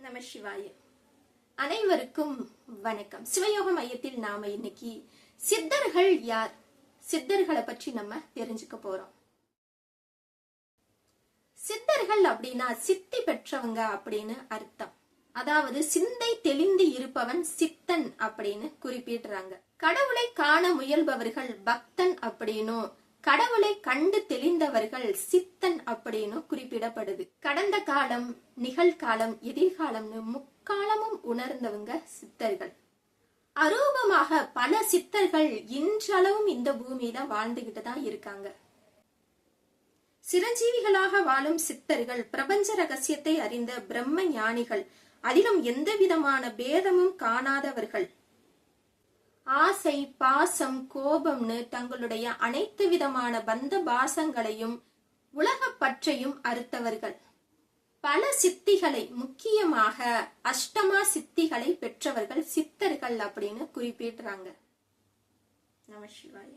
நம சிவாய. அனைவருக்கும் வணக்கம். சிவயோக மையத்தில் நாம இன்னைக்கு சித்தர்கள் யார்? சித்தர்களை பற்றி நம்ம தெரிஞ்சுக்க போறோம். சித்தர்கள் அப்படின்னா சித்தி பெற்றவங்க அப்படின்னு அர்த்தம். அதாவது சிந்தை தெளிந்து இருப்பவன் சித்தன் அப்படின்னு குறிப்பிடுறாங்க. கடவுளை காண முயல்பவர்கள் பக்தன் அப்படின்னும் கடவுளை கண்டு தெளிந்தவர்கள் சித்தன் அப்படின்னு குறிப்பிடப்படுது. கடந்த காலம் நிகழ்காலம் எதிர்காலம்னு முக்காலமும் உணர்ந்தவங்க சித்தர்கள். அரூபமாக பல சித்தர்கள் இன்றளவும் இந்த பூமியில வாழ்ந்துகிட்டு தான் இருக்காங்க. சிரஞ்சீவிகளாக வாழும் சித்தர்கள் பிரபஞ்ச ரகசியத்தை அறிந்த பிரம்ம ஞானிகள் அதிலும் எந்த விதமான பேதமும் காணாதவர்கள். ஆசை பாசம் கோபம்னு தங்களுடைய அனைத்து விதமான பந்த பாசங்களையும் உலகப்பற்றையும் அறுத்தவர்கள். பல சித்திகளை முக்கியமாக அஷ்டமா சித்திகளை பெற்றவர்கள் சித்தர்கள் அப்படின்னு குறிப்பிடுறாங்க. நம சிவாய.